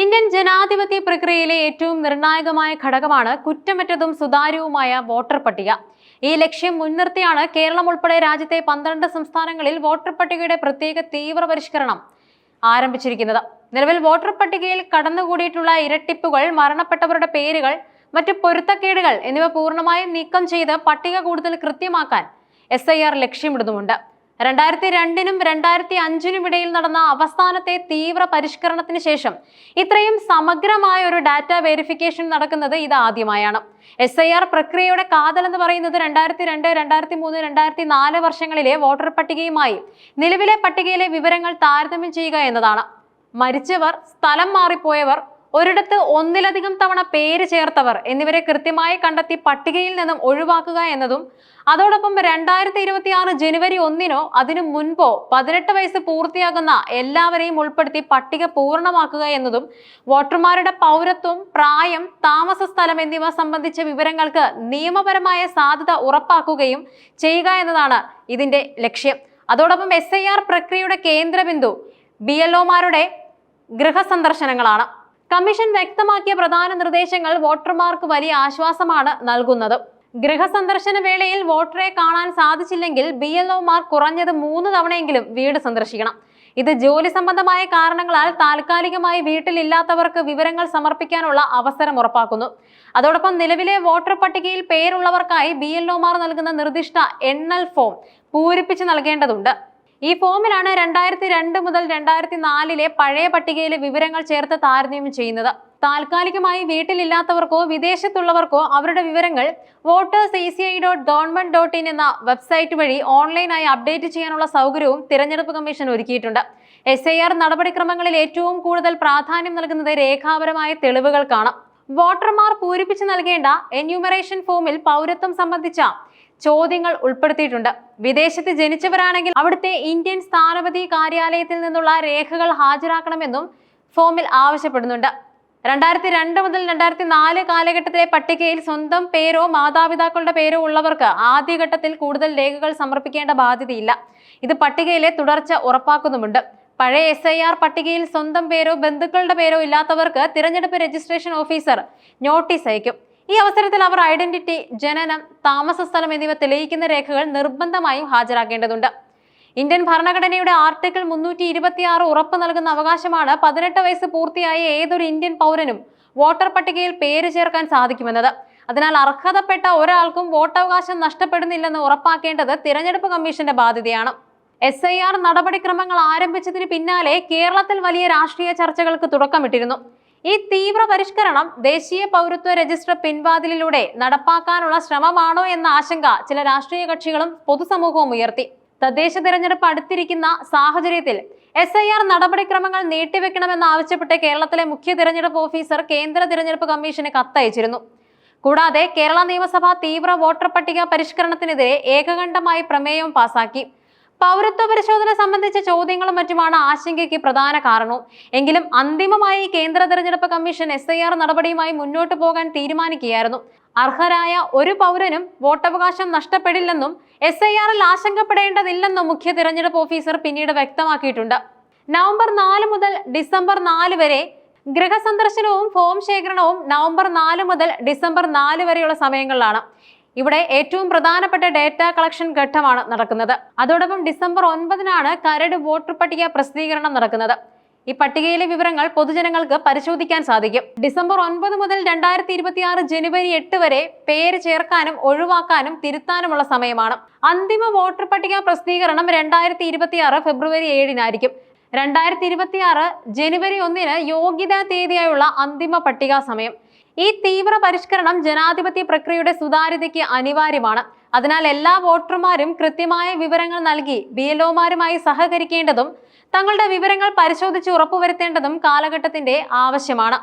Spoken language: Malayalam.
ഇന്ത്യൻ ജനാധിപത്യ പ്രക്രിയയിലെ ഏറ്റവും നിർണായകമായ ഘടകമാണ് കുറ്റമറ്റതും സുതാര്യവുമായ വോട്ടർ പട്ടിക. ഈ ലക്ഷ്യം മുൻനിർത്തിയാണ് കേരളം ഉൾപ്പെടെ രാജ്യത്തെ പന്ത്രണ്ട് സംസ്ഥാനങ്ങളിൽ വോട്ടർ പട്ടികയുടെ പ്രത്യേക തീവ്ര പരിഷ്കരണം ആരംഭിച്ചിരിക്കുന്നത്. നിലവിൽ വോട്ടർ പട്ടികയിൽ കടന്നുകൂടിയിട്ടുള്ള ഇരട്ടിപ്പുകൾ മരണപ്പെട്ടവരുടെ പേരുകൾ മറ്റ് പൊരുത്തക്കേടുകൾ എന്നിവ പൂർണമായും നീക്കം ചെയ്ത് പട്ടിക കൂടുതൽ കൃത്യമാക്കാൻ എസ് ഐ ആർ ലക്ഷ്യമിടുന്നുമുണ്ട്. രണ്ടായിരത്തി രണ്ടിനും രണ്ടായിരത്തി അഞ്ചിനും ഇടയിൽ നടന്ന അവസാനത്തെ തീവ്ര പരിഷ്കരണത്തിന് ശേഷം ഇത്രയും സമഗ്രമായ ഒരു ഡാറ്റ വെരിഫിക്കേഷൻ നടക്കുന്നത് ഇത് ആദ്യമായാണ്. എസ് ഐ ആർ പ്രക്രിയയുടെ കാതൽ എന്ന് പറയുന്നത് രണ്ടായിരത്തി രണ്ട് രണ്ടായിരത്തി മൂന്ന് രണ്ടായിരത്തി നാല് വർഷങ്ങളിലെ വോട്ടർ പട്ടികയുമായി നിലവിലെ പട്ടികയിലെ വിവരങ്ങൾ താരതമ്യം ചെയ്യുക എന്നതാണ്. മരിച്ചവർ സ്ഥലം മാറിപ്പോയവർ ഒരിടത്ത് ഒന്നിലധികം തവണ പേര് ചേർത്തവർ എന്നിവരെ കൃത്യമായി കണ്ടെത്തി പട്ടികയിൽ നിന്നും ഒഴിവാക്കുക എന്നതും അതോടൊപ്പം രണ്ടായിരത്തി ഇരുപത്തി ആറ് ജനുവരി ഒന്നിനോ അതിനു മുൻപോ പതിനെട്ട് വയസ്സ് പൂർത്തിയാകുന്ന എല്ലാവരെയും ഉൾപ്പെടുത്തി പട്ടിക പൂർണമാക്കുക എന്നതും വോട്ടർമാരുടെ പൗരത്വം പ്രായം താമസ സ്ഥലം എന്നിവ സംബന്ധിച്ച വിവരങ്ങൾക്ക് നിയമപരമായ സാധ്യത ഉറപ്പാക്കുകയും ചെയ്യുക എന്നതാണ് ഇതിന്റെ ലക്ഷ്യം. അതോടൊപ്പം എസ് ഐ ആർ പ്രക്രിയയുടെ കേന്ദ്രബിന്ദു ബി എൽ ഒമാരുടെ ഗൃഹസന്ദർശനങ്ങളാണ് കമ്മീഷൻ വ്യക്തമാക്കിയ പ്രധാന നിർദ്ദേശങ്ങൾ വോട്ടർമാർക്ക് വലിയ ആശ്വാസമാണ് നൽകുന്നത്. ഗൃഹസന്ദർശന വേളയിൽ വോട്ടറെ കാണാൻ സാധിച്ചില്ലെങ്കിൽ ബി എൽ ഒമാർ കുറഞ്ഞത് മൂന്ന് തവണയെങ്കിലും വീട് സന്ദർശിക്കണം. ഇത് ജോലി സംബന്ധമായ കാരണങ്ങളാൽ താൽക്കാലികമായി വീട്ടിലില്ലാത്തവർക്ക് വിവരങ്ങൾ സമർപ്പിക്കാനുള്ള അവസരം ഉറപ്പാക്കുന്നു. അതോടൊപ്പം നിലവിലെ വോട്ടർ പട്ടികയിൽ പേരുള്ളവർക്കായി ബി എൽ ഒമാർ നൽകുന്ന നിർദ്ദിഷ്ട എണ്ണൽ ഫോം പൂരിപ്പിച്ച് നൽകേണ്ടതുണ്ട്. ഈ ഫോമിലാണ് രണ്ടായിരത്തി രണ്ട് മുതൽ രണ്ടായിരത്തി നാലിലെ പഴയ പട്ടികയിലെ വിവരങ്ങൾ ചേർത്ത് താരതമ്യം ചെയ്യുന്നത്. താൽക്കാലികമായി വീട്ടിലില്ലാത്തവർക്കോ വിദേശത്തുള്ളവർക്കോ അവരുടെ വിവരങ്ങൾ voters E C I dot government dot in എന്ന വെബ്സൈറ്റ് വഴി ഓൺലൈനായി അപ്ഡേറ്റ് ചെയ്യാനുള്ള സൗകര്യവും തിരഞ്ഞെടുപ്പ് കമ്മീഷൻ ഒരുക്കിയിട്ടുണ്ട്. എസ് ഐ ആർ നടപടിക്രമങ്ങളിൽ ഏറ്റവും കൂടുതൽ പ്രാധാന്യം നൽകുന്നത് രേഖാപരമായ തെളിവുകൾക്കാണ്. വോട്ടർമാർ പൂരിപ്പിച്ചു നൽകേണ്ട എന്യൂമറേഷൻ ഫോമിൽ പൗരത്വം സംബന്ധിച്ച ചോദ്യങ്ങൾ ഉൾപ്പെടുത്തിയിട്ടുണ്ട്. വിദേശത്ത് ജനിച്ചവരാണെങ്കിൽ അവിടുത്തെ ഇന്ത്യൻ സ്ഥാനപതി കാര്യാലയത്തിൽ നിന്നുള്ള രേഖകൾ ഹാജരാക്കണമെന്നും ഫോമിൽ ആവശ്യപ്പെടുന്നുണ്ട്. രണ്ടായിരത്തി രണ്ട് മുതൽ രണ്ടായിരത്തി നാല് കാലഘട്ടത്തിലെ പട്ടികയിൽ സ്വന്തം പേരോ മാതാപിതാക്കളുടെ പേരോ ഉള്ളവർക്ക് ആദ്യഘട്ടത്തിൽ കൂടുതൽ രേഖകൾ സമർപ്പിക്കേണ്ട ബാധ്യതയില്ല. ഇത് പട്ടികയിലെ തുടർച്ച ഉറപ്പാക്കുന്നുമുണ്ട്. പഴയ എസ് ഐ ആർ പട്ടികയിൽ സ്വന്തം പേരോ ബന്ധുക്കളുടെ പേരോ ഇല്ലാത്തവർക്ക് തിരഞ്ഞെടുപ്പ് രജിസ്ട്രേഷൻ ഓഫീസർ നോട്ടീസ് അയക്കും. ഈ അവസരത്തിൽ അവർ ഐഡന്റിറ്റി ജനനം താമസ സ്ഥലം എന്നിവ തെളിയിക്കുന്ന രേഖകൾ നിർബന്ധമായും ഹാജരാക്കേണ്ടതുണ്ട്. ഇന്ത്യൻ ഭരണഘടനയുടെ ആർട്ടിക്കിൾ മുന്നൂറ്റി ഇരുപത്തിയാറ് ഉറപ്പ് നൽകുന്ന അവകാശമാണ് പതിനെട്ട് വയസ്സ് പൂർത്തിയായ ഏതൊരു ഇന്ത്യൻ പൗരനും വോട്ടർ പട്ടികയിൽ പേര് ചേർക്കാൻ സാധിക്കുമെന്നത്. അതിനാൽ അർഹതപ്പെട്ട ഒരാൾക്കും വോട്ടവകാശം നഷ്ടപ്പെടുന്നില്ലെന്ന് ഉറപ്പാക്കേണ്ടത് തിരഞ്ഞെടുപ്പ് കമ്മീഷന്റെ ബാധ്യതയാണ്. എസ് ഐ ആർ നടപടിക്രമങ്ങൾ ആരംഭിച്ചതിന് പിന്നാലെ കേരളത്തിൽ വലിയ രാഷ്ട്രീയ ചർച്ചകൾക്ക് തുടക്കമിട്ടിരുന്നു. ഈ തീവ്ര പരിഷ്കരണം ദേശീയ പൗരത്വ രജിസ്റ്റർ പിൻവാതിലിലൂടെ നടപ്പാക്കാനുള്ള ശ്രമമാണോ എന്ന ആശങ്ക ചില രാഷ്ട്രീയ കക്ഷികളും പൊതുസമൂഹവും ഉയർത്തി. തദ്ദേശ തിരഞ്ഞെടുപ്പ് അടുത്തിരിക്കുന്ന സാഹചര്യത്തിൽ എസ് ഐ ആർ നടപടിക്രമങ്ങൾ നീട്ടിവെക്കണമെന്ന് ആവശ്യപ്പെട്ട് കേരളത്തിലെ മുഖ്യ തിരഞ്ഞെടുപ്പ് ഓഫീസർ കേന്ദ്ര തിരഞ്ഞെടുപ്പ് കമ്മീഷന് കത്തയച്ചിരുന്നു. കൂടാതെ കേരള നിയമസഭ തീവ്ര വോട്ടർ പട്ടിക പരിഷ്കരണത്തിനെതിരെ ഏകകണ്ഠമായി പ്രമേയം പാസാക്കി. പൗരത്വ പരിശോധന സംബന്ധിച്ച ചോദ്യങ്ങളും മറ്റുമാണ് ആശങ്കയ്ക്ക് പ്രധാന കാരണവും. എങ്കിലും അന്തിമമായി കേന്ദ്ര തെരഞ്ഞെടുപ്പ് കമ്മീഷൻ എസ് ഐ ആർ നടപടിയുമായി മുന്നോട്ട് പോകാൻ തീരുമാനിക്കുകയായിരുന്നു. അർഹരായ ഒരു പൗരനും വോട്ടവകാശം നഷ്ടപ്പെടില്ലെന്നും എസ് ഐ ആറിൽ ആശങ്കപ്പെടേണ്ടതില്ലെന്നും മുഖ്യ തിരഞ്ഞെടുപ്പ് ഓഫീസർ പിന്നീട് വ്യക്തമാക്കിയിട്ടുണ്ട്. നവംബർ നാല് മുതൽ ഡിസംബർ നാല് വരെ ഗൃഹസന്ദർശനവും ഫോം ശേഖരണവും നവംബർ നാല് മുതൽ ഡിസംബർ നാല് വരെയുള്ള സമയങ്ങളിലാണ്. ഇവിടെ ഏറ്റവും പ്രധാനപ്പെട്ട ഡേറ്റ കളക്ഷൻ ഘട്ടമാണ് നടക്കുന്നത്. അതോടൊപ്പം ഡിസംബർ ഒൻപതിനാണ് കരട് വോട്ടർ പട്ടിക പ്രസിദ്ധീകരണം നടക്കുന്നത്. ഈ പട്ടികയിലെ വിവരങ്ങൾ പൊതുജനങ്ങൾക്ക് പരിശോധിക്കാൻ സാധിക്കും. ഡിസംബർ ഒൻപത് മുതൽ രണ്ടായിരത്തി ഇരുപത്തി ആറ് ജനുവരി എട്ട് വരെ പേര് ചേർക്കാനും ഒഴിവാക്കാനും തിരുത്താനുമുള്ള സമയമാണ്. അന്തിമ വോട്ടർ പട്ടിക പ്രസിദ്ധീകരണം രണ്ടായിരത്തി ഇരുപത്തി ആറ് ഫെബ്രുവരി ഏഴിനായിരിക്കും. രണ്ടായിരത്തി ഇരുപത്തിയാറ് ജനുവരി ഒന്നിന് യോഗ്യതാ തീയതിയായുള്ള അന്തിമ പട്ടിക സമയം. ഈ തീവ്ര പരിഷ്കരണം ജനാധിപത്യ പ്രക്രിയയുടെ സുതാര്യതയ്ക്ക് അനിവാര്യമാണ്. അതിനാൽ എല്ലാ വോട്ടർമാരും കൃത്യമായ വിവരങ്ങൾ നൽകി ബി എൽ ഒമാരുമായി സഹകരിക്കേണ്ടതും തങ്ങളുടെ വിവരങ്ങൾ പരിശോധിച്ച് ഉറപ്പുവരുത്തേണ്ടതും കാലഘട്ടത്തിന്റെ ആവശ്യമാണ്.